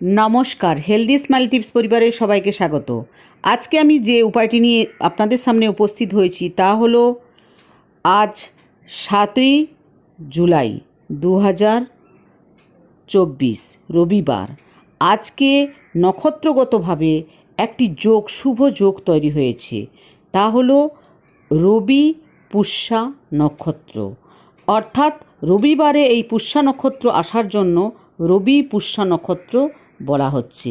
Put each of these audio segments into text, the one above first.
নমস্কার healthy smile tips পরিবারের সবাইকে স্বাগত। আজকে আমি যে উপায়টি নিয়ে আপনাদের সামনে উপস্থিত হয়েছি তা হলো আজ সাতই জুলাই দু হাজার চব্বিশ, রবিবার। আজকে নক্ষত্রগতভাবে একটি যোগ, শুভ যোগ তৈরি হয়েছে। তা হলো রবি পুষ্যা নক্ষত্র। অর্থাৎ রবিবারে এই পুষ্যা নক্ষত্র আসার জন্য রবি পুষ্যা নক্ষত্র বলা হচ্ছে।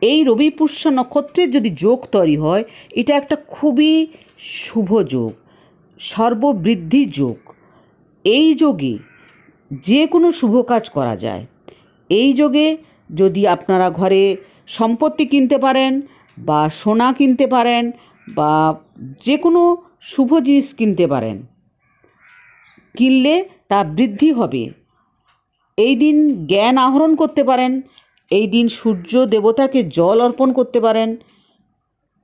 এই রবি পুষ্য নক্ষত্রের যদি যোগ তৈরি হয়, এটা একটা খুবই শুভ যোগ, সর্ববৃদ্ধি যোগ। এই যোগে যে কোনো শুভ কাজ করা যায়। এই যোগে যদি আপনারা ঘরে সম্পত্তি কিনতে পারেন বা সোনা কিনতে পারেন বা যে কোনো শুভ জিনিস কিনতে পারেন, কিনলে তা বৃদ্ধি হবে। এই দিন জ্ঞান আহরণ করতে পারেন এই দিন সূর্য দেবতাকে জল অর্পণ করতে পারেন,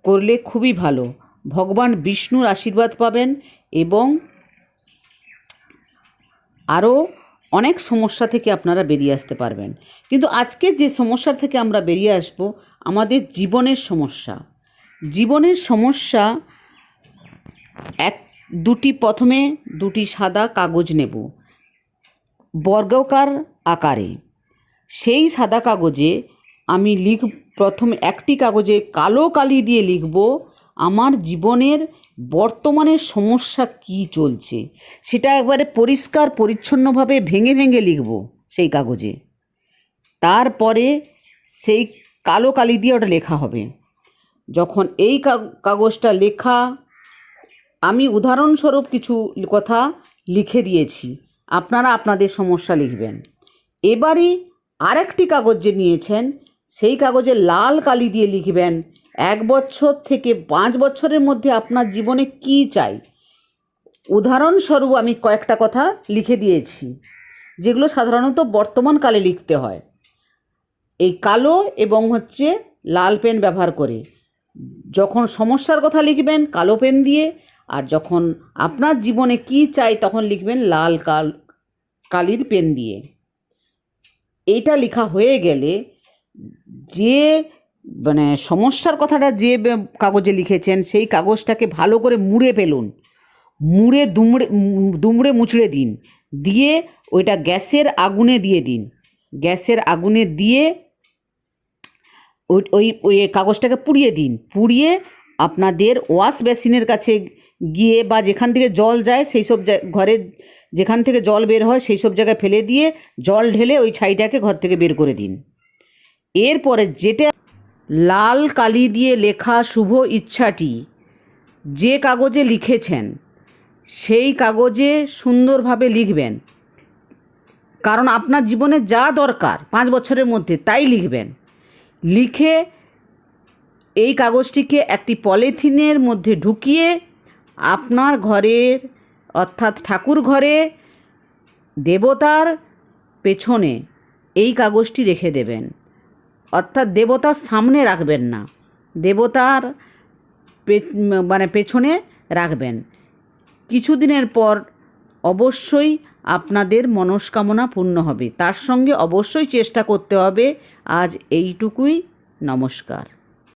করলে খুবই ভালো। ভগবান বিষ্ণুর আশীর্বাদ পাবেন এবং আরও অনেক সমস্যা থেকে আপনারা বেরিয়ে আসতে পারবেন। কিন্তু আজকে যে সমস্যা থেকে আমরা বেরিয়ে আসব, আমাদের জীবনের সমস্যা। জীবনের সমস্যা এক, দুটি প্রথমে দুটি সাদা কাগজ নেব। বর্গাকার আকারে। সেই সাদা কাগজে আমি লিখ, প্রথম একটি কাগজে কালো কালি দিয়ে লিখব, আমার জীবনের বর্তমানের সমস্যা কি চলছে? সেটা একবারে পরিষ্কার, পরিচ্ছন্নভাবে ভেঙে ভেঙে লিখব সেই কাগজে। তারপরে সেই কালো কালি দিয়ে ওটা লেখা হবে। যখন এই কাগজটা লেখা, আমি উদাহরণস্বরূপ কিছু কথা লিখে দিয়েছি। আপনারা আপনাদের সমস্যা লিখবেন। এবারে আরেকটি কাগজ যে নিয়েছেন, সেই কাগজে লাল কালি দিয়ে লিখবেন, এক বছর থেকে পাঁচ বছরের মধ্যে আপনার জীবনে কি চাই? উদাহরণস্বরূপ আমি কয়েকটা কথা লিখে দিয়েছি, যেগুলো সাধারণত বর্তমানকালে লিখতে হয়। এই কালো এবং হচ্ছে লাল পেন ব্যবহার করে, যখন সমস্যার কথা লিখবেন কালো পেন দিয়ে, আর যখন আপনার জীবনে কি চাই তখন লিখবেন লাল কাল, কালির পেন দিয়ে। এইটা লেখা হয়ে গেলে যে মানে সমস্যার কথাটা যে কাগজে লিখেছেন, সেই কাগজটাকে ভালো করে মুড়ে ফেলুন। মুড়ে দুমড়ে দুমড়ে মুচড়ে দিন। দিয়ে ওইটা গ্যাসের আগুনে দিয়ে দিন। গ্যাসের আগুনে দিয়ে ওই ওই ওই কাগজটাকে পুড়িয়ে দিন। পুড়িয়ে আপনাদের ওয়াশ বেসিনের কাছে গিয়ে বা যেখান থেকে জল যায়, সেই সব ঘরে যেখান থেকে জল বের হয় সেই সব জায়গায় ফেলে দিয়ে জল ঢেলে ওই ছাইটাকে ঘর থেকে বের করে দিন। এরপরে যেটা লাল কালি দিয়ে লেখা শুভ ইচ্ছাটি যে কাগজে লিখেছেন, সেই কাগজে সুন্দরভাবে লিখবেন। কারণ আপনার জীবনে যা দরকার পাঁচ বছরের মধ্যে তাই লিখবেন। লিখে এই কাগজটিকে একটি পলিথিনের মধ্যে ঢুকিয়ে আপনার ঘরের অর্থাৎ ঠাকুর ঘরে দেবতার পেছনে এই কাগজটি রেখে দেবেন। অর্থাৎ দেবতার সামনে রাখবেন না, দেবতার মানে পেছনে রাখবেন। কিছুদিনের পর অবশ্যই আপনাদের মনস্কামনা পূর্ণ হবে। তার সঙ্গে অবশ্যই চেষ্টা করতে হবে। আজ এইটুকুই। নমস্কার।